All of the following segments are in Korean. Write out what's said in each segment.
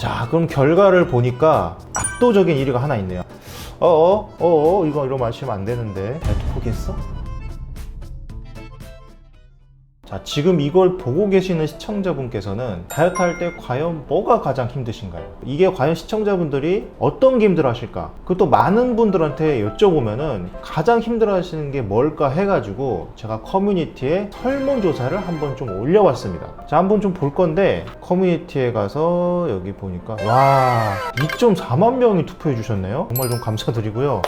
자, 그럼 결과를 보니까 압도적인 1위가 하나 있네요. 어어, 어어, 이거 이러면 안 되는데. 포기했어? 자, 지금 이걸 보고 계시는 시청자분께서는 다이어트 할 때 과연 뭐가 가장 힘드신가요? 이게 과연 시청자분들이 어떤 게 힘들어 하실까? 그것도 많은 분들한테 여쭤보면은 가장 힘들어 하시는 게 뭘까 해가지고 제가 커뮤니티에 설문조사를 한번 좀 올려봤습니다. 자, 한번 좀 볼 건데 커뮤니티에 가서 여기 보니까 와, 2.4만 명이 투표해 주셨네요. 정말 좀 감사드리고요.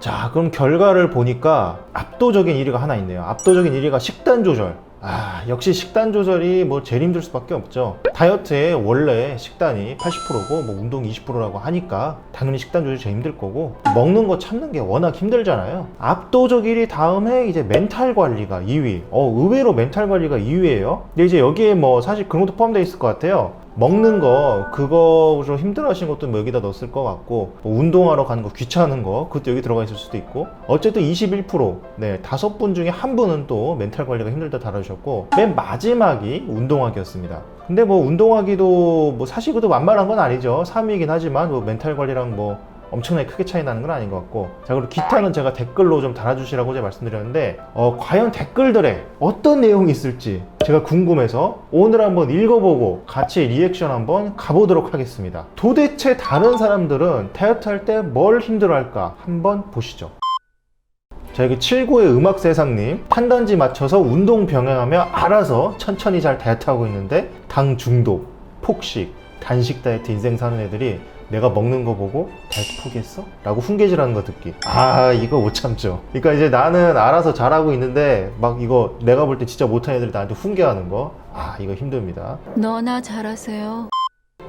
자, 그럼 결과를 보니까 압도적인 1위가 하나 있네요. 압도적인 1위가 식단 조절. 아, 역시 식단 조절이 뭐 제일 힘들 수밖에 없죠. 다이어트에 원래 식단이 80%고 뭐 운동 20%라고 하니까 당연히 식단 조절이 제일 힘들 거고 먹는 거 참는 게 워낙 힘들잖아요. 압도적 1위 다음에 이제 멘탈 관리가 2위. 어, 의외로 멘탈 관리가 2위예요. 근데 이제 여기에 뭐 사실 그런 것도 포함되어 있을 것 같아요. 먹는 거 그거 좀 힘들어 하시는 것도 뭐 여기다 넣었을 것 같고 뭐 운동하러 가는 거 귀찮은 거 그것도 여기 들어가 있을 수도 있고. 어쨌든 21%네 다섯 분 중에 한 분은 또 멘탈 관리가 힘들다 달아주셨고 맨 마지막이 운동하기였습니다. 근데 뭐 운동하기도 뭐 사실 그것도 만만한 건 아니죠. 3위이긴 하지만 뭐 멘탈 관리랑 뭐 엄청나게 크게 차이 나는 건 아닌 것 같고 자 그리고 기타는 제가 댓글로 좀 달아주시라고 제가 말씀드렸는데 어, 과연 댓글들에 어떤 내용이 있을지 제가 궁금해서 오늘 한번 읽어보고 같이 리액션 한번 가보도록 하겠습니다. 도대체 다른 사람들은 다이어트 할 때 뭘 힘들어할까 한번 보시죠. 자 여기 79의 음악세상님. 탄단지 맞춰서 운동 병행하며 알아서 천천히 잘 다이어트하고 있는데 당 중독, 폭식, 단식 다이어트 인생 사는 애들이 내가 먹는 거 보고 다이어트 포기했어? 라고 훈계질하는 거 듣기. 아 이거 못 참죠. 그러니까 이제 나는 알아서 잘하고 있는데 막 이거 내가 볼 때 진짜 못한 애들이 나한테 훈계하는 거아 이거 힘듭니다. 너나 잘하세요.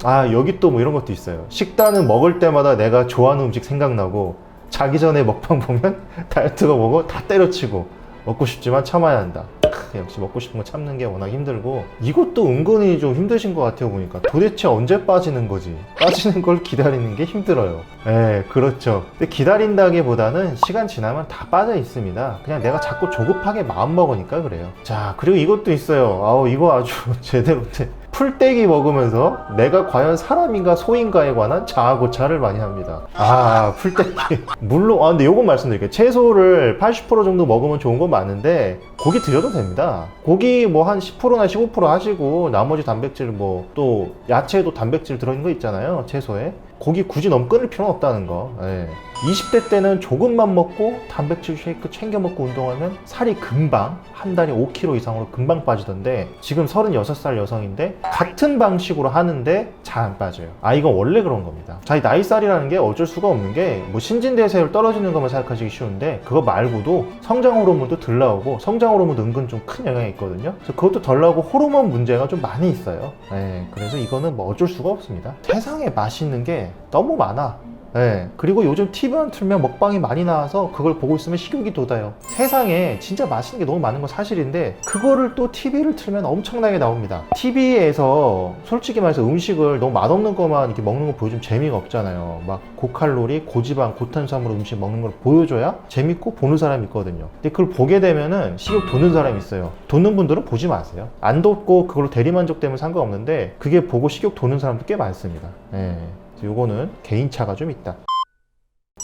아 여기 또 뭐 이런 것도 있어요. 식단은 먹을 때마다 내가 좋아하는 음식 생각나고 자기 전에 먹방 보면 다이어트가 뭐고 다 때려치고 먹고 싶지만 참아야 한다. 크, 역시 먹고 싶은 거 참는 게 워낙 힘들고 이것도 은근히 좀 힘드신 것 같아요 보니까. 도대체 언제 빠지는 거지? 빠지는 걸 기다리는 게 힘들어요. 예 그렇죠. 근데 기다린다기보다는 시간 지나면 다 빠져 있습니다. 그냥 내가 자꾸 조급하게 마음 먹으니까 그래요. 자 그리고 이것도 있어요. 아우 이거 아주 제대로 돼 풀떼기 먹으면서 내가 과연 사람인가 소인가에 관한 자아고찰을 많이 합니다. 아, 풀떼기. 물론, 아, 근데 요건 말씀드릴게요. 채소를 80% 정도 먹으면 좋은 건 맞는데, 고기 드셔도 됩니다. 고기 뭐 한 10%나 15% 하시고, 나머지 단백질 뭐, 또, 야채에도 단백질 들어있는 거 있잖아요. 채소에. 고기 굳이 너무 끊을 필요는 없다는 거. 예. 20대 때는 조금만 먹고 단백질 쉐이크 챙겨 먹고 운동하면 살이 금방 한 달에 5kg 이상으로 금방 빠지던데 지금 36살 여성인데 같은 방식으로 하는데 잘 안 빠져요. 아 이건 원래 그런 겁니다. 자이 나이살이라는 게 어쩔 수가 없는 게 뭐 신진대사율 떨어지는 것만 생각하시기 쉬운데 그거 말고도 성장 호르몬도 덜 나오고 성장 호르몬도 은근 좀 큰 영향이 있거든요. 그래서 그것도 덜 나오고 호르몬 문제가 좀 많이 있어요. 네, 그래서 이거는 뭐 어쩔 수가 없습니다. 세상에 맛있는 게 너무 많아. 네. 그리고 요즘 TV만 틀면 먹방이 많이 나와서 그걸 보고 있으면 식욕이 돋아요. 세상에 진짜 맛있는 게 너무 많은 건 사실인데 그거를 또 TV를 틀면 엄청나게 나옵니다. TV에서 솔직히 말해서 음식을 너무 맛없는 것만 이렇게 먹는 거 보여주면 재미가 없잖아요. 막 고칼로리, 고지방, 고탄수화물 음식 먹는 걸 보여줘야 재밌고 보는 사람이 있거든요. 근데 그걸 보게 되면은 식욕 돋는 사람이 있어요. 돋는 분들은 보지 마세요. 안 돋고 그걸로 대리만족 때문에 상관없는데 그게 보고 식욕 돋는 사람도 꽤 많습니다. 예. 요거는 개인차가 좀 있다.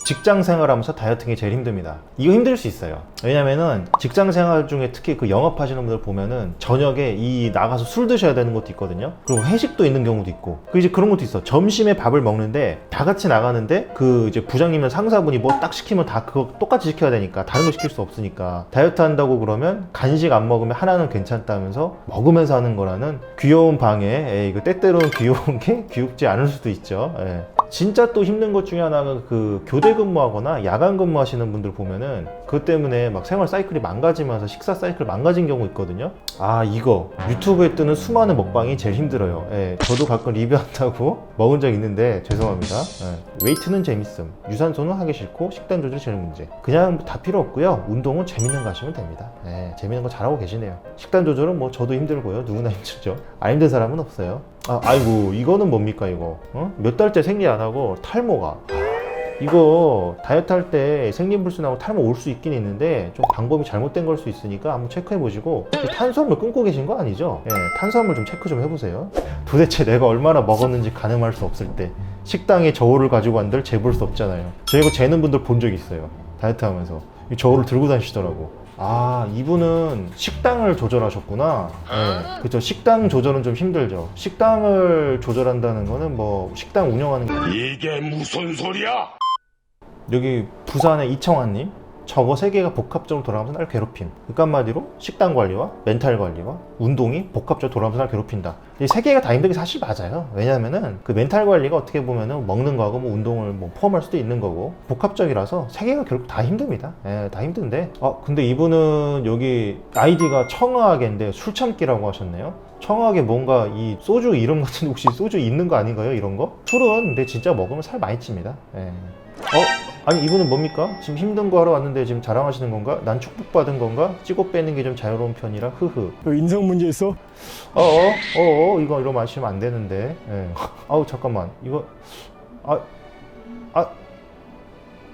직장 생활하면서 다이어트는 게 제일 힘듭니다. 이거 힘들 수 있어요. 왜냐면은 직장 생활 중에 특히 그 영업하시는 분들 보면은 저녁에 이 나가서 술 드셔야 되는 것도 있거든요. 그리고 회식도 있는 경우도 있고. 그 이제 그런 것도 있어. 점심에 밥을 먹는데 다 같이 나가는데 그 이제 부장님이나 상사분이 뭐 딱 시키면 다 그거 똑같이 시켜야 되니까 다른 거 시킬 수 없으니까 다이어트 한다고 그러면 간식 안 먹으면 하나는 괜찮다면서 먹으면서 하는 거라는 귀여운 방에 에이, 이거 때때로는 귀여운 게 귀엽지 않을 수도 있죠. 예. 진짜 또 힘든 것 중에 하나가 그 교대 근무하거나 야간 근무하시는 분들 보면은 그것 때문에 막 생활 사이클이 망가지면서 식사 사이클 망가진 경우 있거든요. 아 이거 유튜브에 뜨는 수많은 먹방이 제일 힘들어요. 예, 저도 가끔 리뷰한다고 먹은 적 있는데 죄송합니다. 예, 웨이트는 재밌음, 유산소는 하기 싫고 식단 조절 제일 문제. 그냥 다 필요 없고요. 운동은 재밌는 거 하시면 됩니다. 예, 재밌는 거 잘하고 계시네요. 식단 조절은 뭐 저도 힘들고요. 누구나 힘들죠. 안 힘든 사람은 없어요. 아, 아이고 이거는 뭡니까 이거? 어? 몇 달째 생리 안 하고 탈모가. 아, 이거 다이어트 할 때 생리불순하고 탈모 올 수 있긴 있는데 좀 방법이 잘못된 걸 수 있으니까 한번 체크해 보시고 탄수화물 끊고 계신 거 아니죠? 예, 탄수화물 좀 체크 좀 해보세요. 도대체 내가 얼마나 먹었는지 가늠할 수 없을 때 식당에 저울을 가지고 간들 재볼 수 없잖아요. 저 이거 재는 분들 본 적 있어요. 다이어트 하면서 이 저울을 들고 다니시더라고. 아 이분은 식당을 조절하셨구나. 네, 그죠. 식당 조절은 좀 힘들죠. 식당을 조절한다는 거는 뭐 식당 운영하는 게 이게 무슨 소리야? 여기 부산의 이청환님 저거 세 개가 복합적으로 돌아가면서 날 괴롭힘. 그러니까 한마디로 식단 관리와 멘탈 관리와 운동이 복합적으로 돌아가면서 날 괴롭힌다. 이 세 개가 다 힘든 게 사실 맞아요. 왜냐하면은 그 멘탈 관리가 어떻게 보면은 먹는 거하고 뭐 운동을 뭐 포함할 수도 있는 거고 복합적이라서 세 개가 결국 다 힘듭니다. 예, 다 힘든데. 어, 근데 이분은 여기 아이디가 청아하게인데 술 참기라고 하셨네요. 청아하게 뭔가 이 소주 이름 같은 혹시 소주 있는 거 아닌가요? 이런 거? 술은 근데 진짜 먹으면 살 많이 찝니다. 예. 어? 아니 이분은 뭡니까? 지금 힘든 거 하러 왔는데 지금 자랑하시는 건가? 난 축복받은 건가? 찍어 빼는 게 좀 자유로운 편이라 흐흐 너 인성 문제 있어? 어어 어어 이거 이러면 마시면 안 되는데 예. 아우 잠깐만 이거 아 아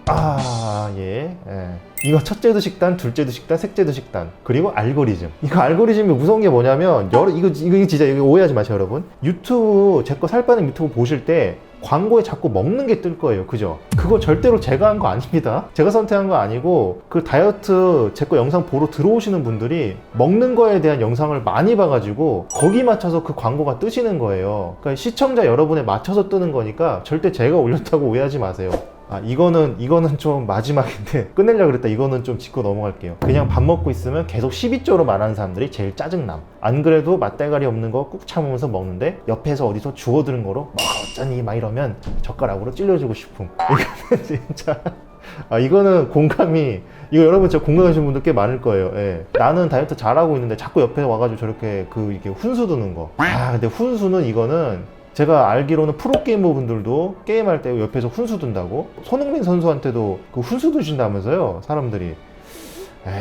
아 예 예. 이거 첫째도 식단 둘째도 식단 셋째도 식단 그리고 알고리즘 이거 알고리즘이 무서운 게 뭐냐면 여러 이거 이거 진짜 이거 오해하지 마세요 여러분 유튜브 제 거 살 빠는 유튜브 보실 때 광고에 자꾸 먹는 게 뜰 거예요. 그죠? 그거 절대로 제가 한 거 아닙니다. 제가 선택한 거 아니고 그 다이어트 제 거 영상 보러 들어오시는 분들이 먹는 거에 대한 영상을 많이 봐가지고 거기 맞춰서 그 광고가 뜨시는 거예요. 그러니까 시청자 여러분에 맞춰서 뜨는 거니까 절대 제가 올렸다고 오해하지 마세요. 아 이거는 이거는 좀 마지막인데 끝내려고 그랬다 이거는 좀 짚고 넘어갈게요 그냥 밥 먹고 있으면 계속 12조로 말하는 사람들이 제일 짜증남 안 그래도 맛대가리 없는 거 꾹 참으면서 먹는데 옆에서 어디서 주워들은 거로 뭐 어쩌니 막 이러면 젓가락으로 찔러주고 싶음 이거는 진짜 아 이거는 공감이 이거 여러분 진짜 공감하시는 분들 꽤 많을 거예요. 예. 나는 다이어트 잘하고 있는데 자꾸 옆에 와가지고 저렇게 그 이게 훈수 두는 거. 아 근데 훈수는 이거는 제가 알기로는 프로게이머 분들도 게임할 때 옆에서 훈수 둔다고? 손흥민 선수한테도 그 훈수 두신다면서요 사람들이. 에이,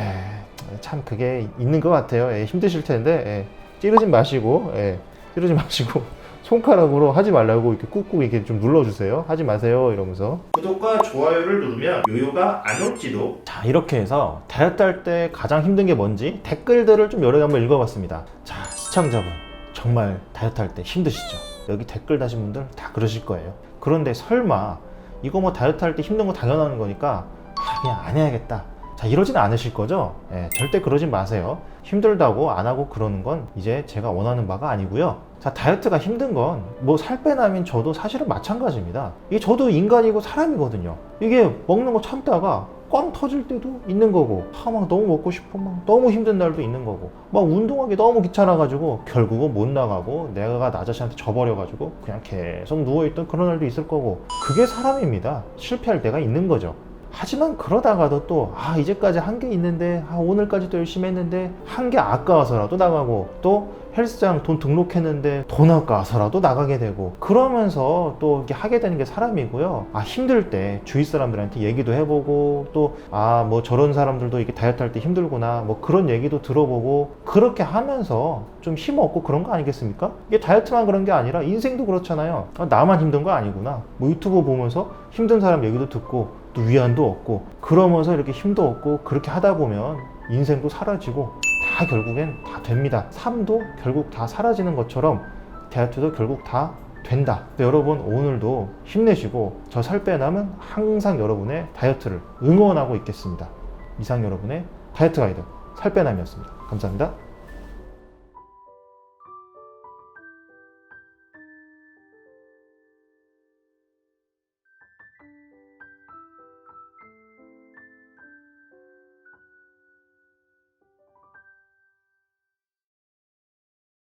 참 그게 있는 것 같아요. 예, 힘드실 텐데 예, 찌르지 마시고 예, 찌르지 마시고 손가락으로 하지 말라고 이렇게 꾹꾹 이렇게 좀 눌러주세요. 하지 마세요 이러면서. 구독과 좋아요를 누르면 요요가 안 올지도. 자 이렇게 해서 다이어트 할 때 가장 힘든 게 뭔지 댓글들을 좀 여러 개 한번 읽어봤습니다. 자 시청자분 정말 다이어트 할 때 힘드시죠 여기 댓글 다신 분들 다 그러실 거예요. 그런데 설마 이거 뭐 다이어트 할 때 힘든 거 당연한 거니까 아, 그냥 안 해야겠다. 자 이러진 않으실 거죠? 예, 절대 그러진 마세요. 힘들다고 안 하고 그러는 건 이제 제가 원하는 바가 아니고요. 자 다이어트가 힘든 건 뭐 살 빼나면 저도 사실은 마찬가지입니다. 이게 저도 인간이고 사람이거든요. 이게 먹는 거 참다가 꽝 터질 때도 있는 거고 아, 막 너무 먹고 싶어 막 너무 힘든 날도 있는 거고 막 운동하기 너무 귀찮아가지고 결국은 못 나가고 내가 나 자신한테 져버려가지고 그냥 계속 누워있던 그런 날도 있을 거고 그게 사람입니다. 실패할 때가 있는 거죠. 하지만 그러다가도 또, 아, 이제까지 한 게 있는데, 아, 오늘까지도 열심히 했는데, 한 게 아까워서라도 나가고, 또 헬스장 돈 등록했는데, 돈 아까워서라도 나가게 되고, 그러면서 또 이렇게 하게 되는 게 사람이고요. 아, 힘들 때 주위 사람들한테 얘기도 해보고, 또, 아, 뭐 저런 사람들도 이렇게 다이어트 할 때 힘들구나, 뭐 그런 얘기도 들어보고, 그렇게 하면서 좀힘 얻고 그런 거 아니겠습니까? 이게 다이어트만 그런 게 아니라 인생도 그렇잖아요. 아, 나만 힘든 거 아니구나. 뭐 유튜브 보면서 힘든 사람 얘기도 듣고, 또 위안도 얻고 그러면서 이렇게 힘도 얻고 그렇게 하다 보면 인생도 사라지고 다 결국엔 다 됩니다. 삶도 결국 다 사라지는 것처럼 다이어트도 결국 다 된다. 여러분 오늘도 힘내시고 저 살 빼남은 항상 여러분의 다이어트를 응원하고 있겠습니다. 이상 여러분의 다이어트 가이드 살 빼남이었습니다. 감사합니다.